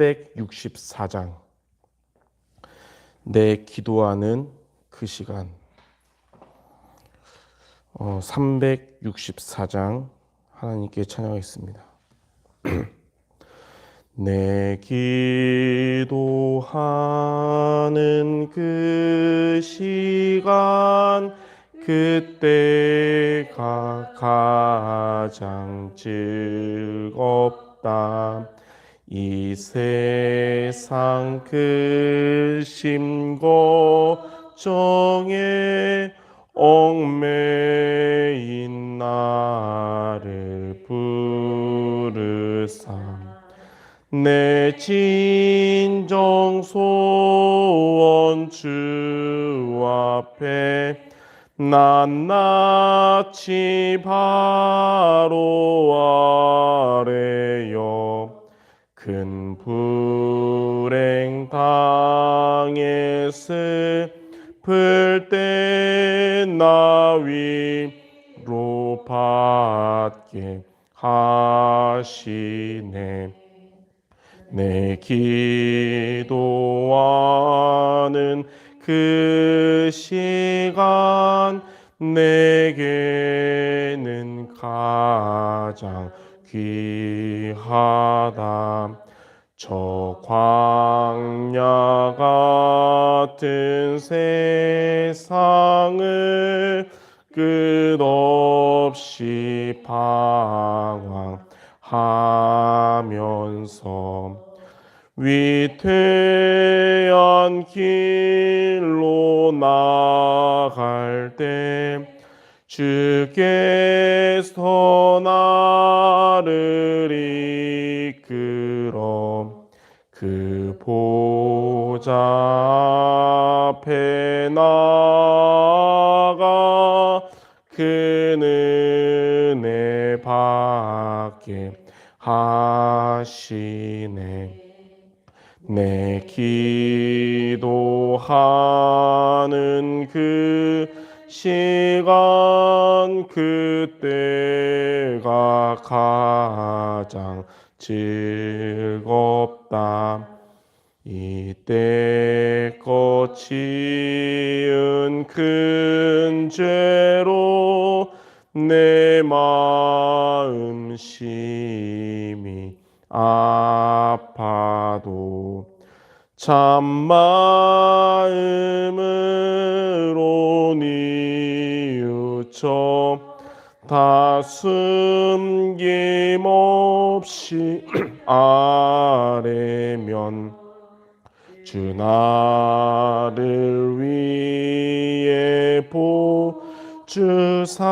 찬송가 364장 내 기도하는 그 시간 어, 364장 하나님께 찬양하겠습니다. 내 기도하는 그 시간 그때가 가장 즐겁다. 이 세상 그 심고정에 얽매인 나를 부르사 내 진정 소원 주 앞에 낱낱이 바로 아래여 큰 불행 당해 슬플 때나 위로 받게 하시네 내 기도하는 그 시간 내게는 가장 귀하다. 저 광야 같은 세상을 끝없이 방황하면서 위태한 길로 나갈 때 주께서 나를 이끌어 그 보좌 앞에 나가 그 은혜 받게 하시네. 내 기도하는 그 시간 그때가 가장 즐겁다. 이때껏 지은 큰 죄로 내 마음 심히 아파도 참 마음으로 뉘우쳐 다 숨김없이 아래면 주 나를 위해 보주사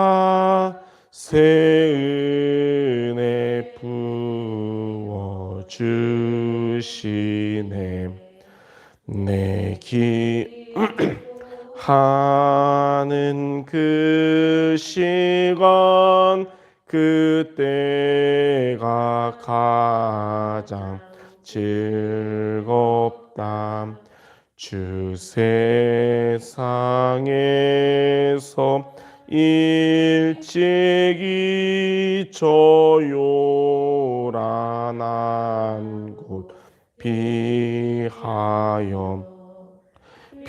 새 은혜 부어 주시네. 내기 하 는 그 시간 그때가 가장 즐겁다 주 세상에서 일찍이 저 요란한 곳 비하여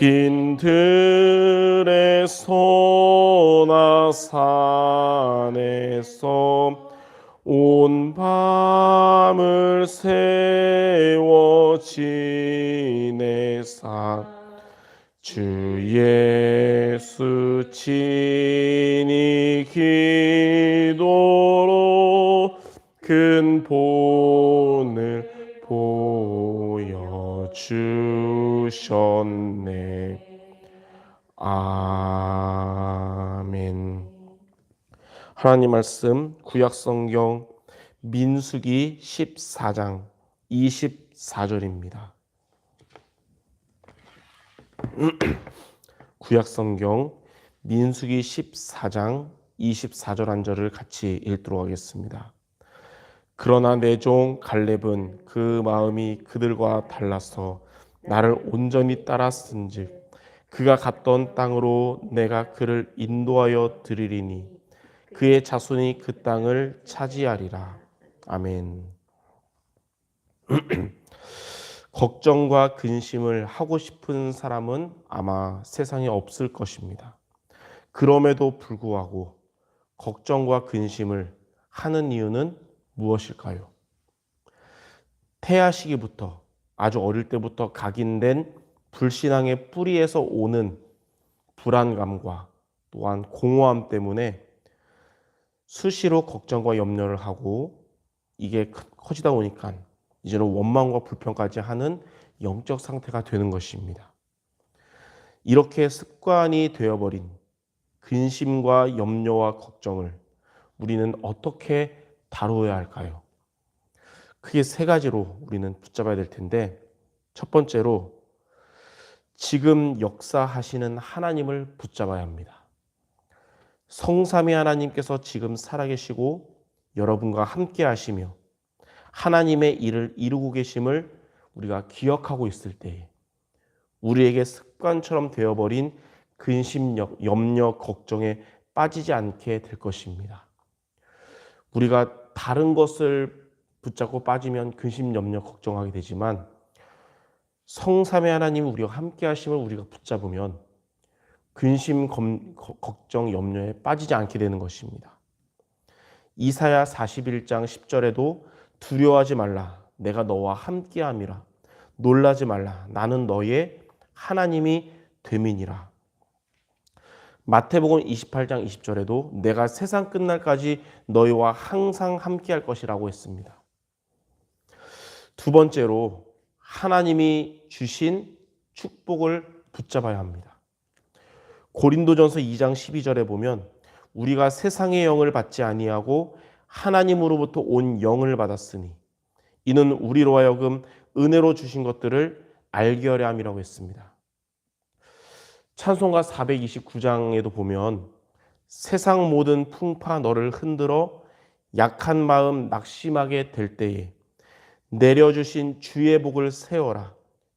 빈들의 소나 산에서 온 밤을 세워 지내사. 주 예수 친히 기도로 큰 본을 보여주 셨네. 아멘. 하나님 말씀 구약 성경 민수기 14장 24절입니다. 구약 성경 민수기 14장 24절 한 절을 같이 읽도록 하겠습니다. 그러나 내 종 갈렙은 그 마음이 그들과 달라서 나를 온전히 따랐은즉 그가 갔던 땅으로 내가 그를 인도하여 드리리니 그의 자손이 그 땅을 차지하리라. 아멘. 걱정과 근심을 하고 싶은 사람은 아마 세상에 없을 것입니다. 그럼에도 불구하고 걱정과 근심을 하는 이유는 무엇일까요? 태아 시기부터 아주 어릴 때부터 각인된 불신앙의 뿌리에서 오는 불안감과 또한 공허함 때문에 수시로 걱정과 염려를 하고 이게 커지다 보니까 이제는 원망과 불평까지 하는 영적 상태가 되는 것입니다. 이렇게 습관이 되어버린 근심과 염려와 걱정을 우리는 어떻게 다루어야 할까요? 크게 세 가지로 우리는 붙잡아야 될 텐데 첫 번째로 지금 역사하시는 하나님을 붙잡아야 합니다. 성삼위 하나님께서 지금 살아계시고 여러분과 함께 하시며 하나님의 일을 이루고 계심을 우리가 기억하고 있을 때에 우리에게 습관처럼 되어버린 근심, 염려, 걱정에 빠지지 않게 될 것입니다. 우리가 다른 것을 붙잡고 빠지면 근심, 염려, 걱정하게 되지만 성삼의 하나님 우리와 함께 하심을 우리가 붙잡으면 근심, 검, 걱정, 염려에 빠지지 않게 되는 것입니다. 이사야 41장 10절에도 두려워하지 말라. 내가 너와 함께 함이라. 놀라지 말라. 나는 너의 하나님이 됨이니라. 마태복음 28장 20절에도 내가 세상 끝날까지 너희와 항상 함께 할 것이라고 했습니다. 두 번째로 하나님이 주신 축복을 붙잡아야 합니다. 고린도전서 2장 12절에 보면 우리가 세상의 영을 받지 아니하고 하나님으로부터 온 영을 받았으니 이는 우리로 하여금 은혜로 주신 것들을 알게 하려 함이라고 했습니다. 찬송가 429장에도 보면 세상 모든 풍파 너를 흔들어 약한 마음 낙심하게 될 때에 내려주신 주의 복을 세워라.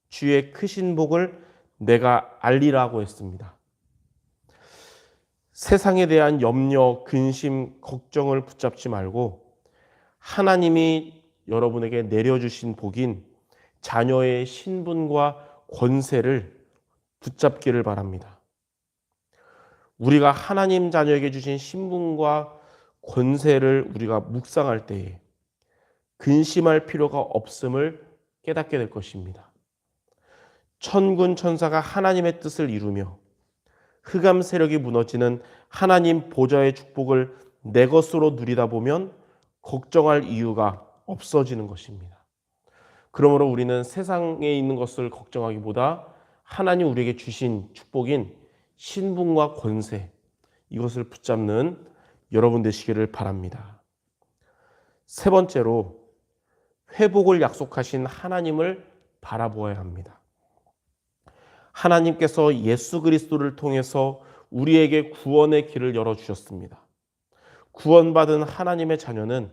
주의 크신 복을 내가 알리라고 했습니다. 세상에 대한 염려, 근심, 걱정을 붙잡지 말고 하나님이 여러분에게 내려주신 복인 자녀의 신분과 권세를 붙잡기를 바랍니다. 우리가 하나님 자녀에게 주신 신분과 권세를 우리가 묵상할 때에 근심할 필요가 없음을 깨닫게 될 것입니다. 천군 천사가 하나님의 뜻을 이루며 흑암 세력이 무너지는 하나님 보좌의 축복을 내 것으로 누리다 보면 걱정할 이유가 없어지는 것입니다. 그러므로 우리는 세상에 있는 것을 걱정하기보다 하나님 우리에게 주신 축복인 신분과 권세 이것을 붙잡는 여러분 되시기를 바랍니다. 세 번째로 회복을 약속하신 하나님을 바라보아야 합니다. 하나님께서 예수 그리스도를 통해서 우리에게 구원의 길을 열어 주셨습니다. 구원받은 하나님의 자녀는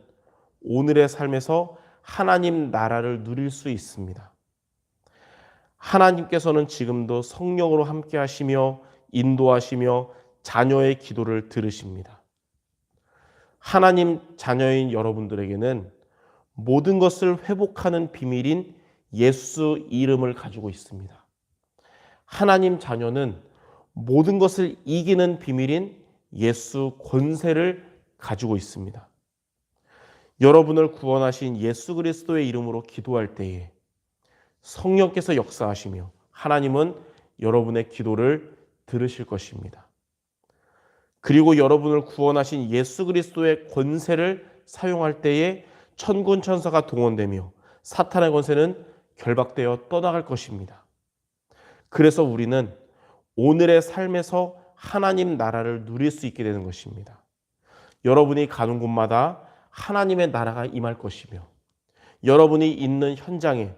오늘의 삶에서 하나님 나라를 누릴 수 있습니다. 하나님께서는 지금도 성령으로 함께 하시며 인도하시며 자녀의 기도를 들으십니다. 하나님 자녀인 여러분들에게는 모든 것을 회복하는 비밀인 예수 이름을 가지고 있습니다. 하나님 자녀는 모든 것을 이기는 비밀인 예수 권세를 가지고 있습니다. 여러분을 구원하신 예수 그리스도의 이름으로 기도할 때에 성령께서 역사하시며 하나님은 여러분의 기도를 들으실 것입니다. 그리고 여러분을 구원하신 예수 그리스도의 권세를 사용할 때에 천군 천사가 동원되며 사탄의 권세는 결박되어 떠나갈 것입니다. 그래서 우리는 오늘의 삶에서 하나님 나라를 누릴 수 있게 되는 것입니다. 여러분이 가는 곳마다 하나님의 나라가 임할 것이며 여러분이 있는 현장에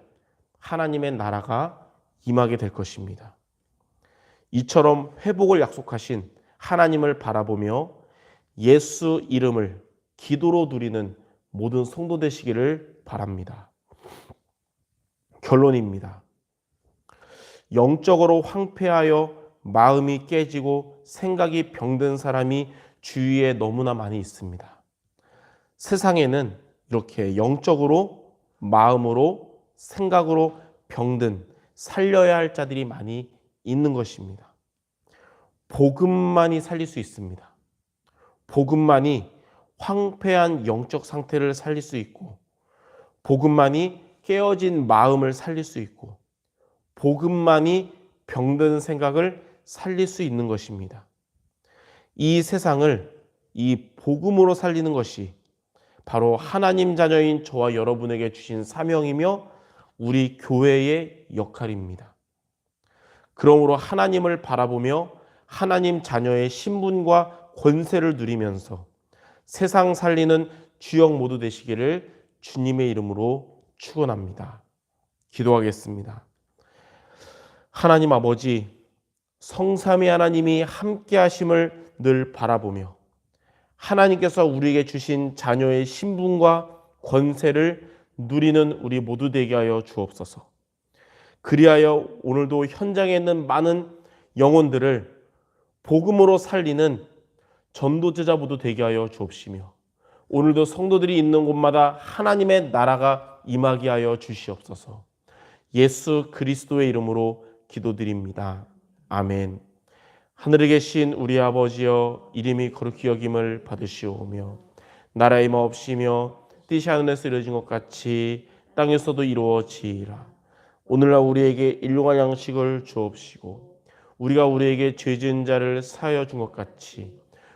하나님의 나라가 임하게 될 것입니다. 이처럼 회복을 약속하신 하나님을 바라보며 예수 이름을 기도로 누리는 모든 성도 되시기를 바랍니다. 결론입니다. 영적으로 황폐하여 마음이 깨지고 생각이 병든 사람이 주위에 너무나 많이 있습니다. 세상에는 이렇게 영적으로 마음으로 생각으로 병든 살려야 할 자들이 많이 있는 것입니다. 복음만이 살릴 수 있습니다. 복음만이 황폐한 영적 상태를 살릴 수 있고, 복음만이 깨어진 마음을 살릴 수 있고, 복음만이 병든 생각을 살릴 수 있는 것입니다. 이 세상을 이 복음으로 살리는 것이 바로 하나님 자녀인 저와 여러분에게 주신 사명이며 우리 교회의 역할입니다. 그러므로 하나님을 바라보며 하나님 자녀의 신분과 권세를 누리면서 세상 살리는 주역 모두 되시기를 주님의 이름으로 축원합니다. 기도하겠습니다. 하나님 아버지 성삼위 하나님이 함께 하심을 늘 바라보며 하나님께서 우리에게 주신 자녀의 신분과 권세를 누리는 우리 모두 되게 하여 주옵소서. 그리하여 오늘도 현장에 있는 많은 영혼들을 복음으로 살리는 전도제자 모두 되게 하여 주옵시며 오늘도 성도들이 있는 곳마다 하나님의 나라가 임하게 하여 주시옵소서. 예수 그리스도의 이름으로 기도드립니다. 아멘. 하늘에 계신 우리 아버지여 이름이 거룩히 여김을 받으시오며 나라의 마옵시며 뜻이 하늘에서 이루어진 것 같이 땅에서도 이루어지이라. 오늘날 우리에게 일용할 양식을 주옵시고 우리가 우리에게 죄 지은 자를 사하여 준 것 같이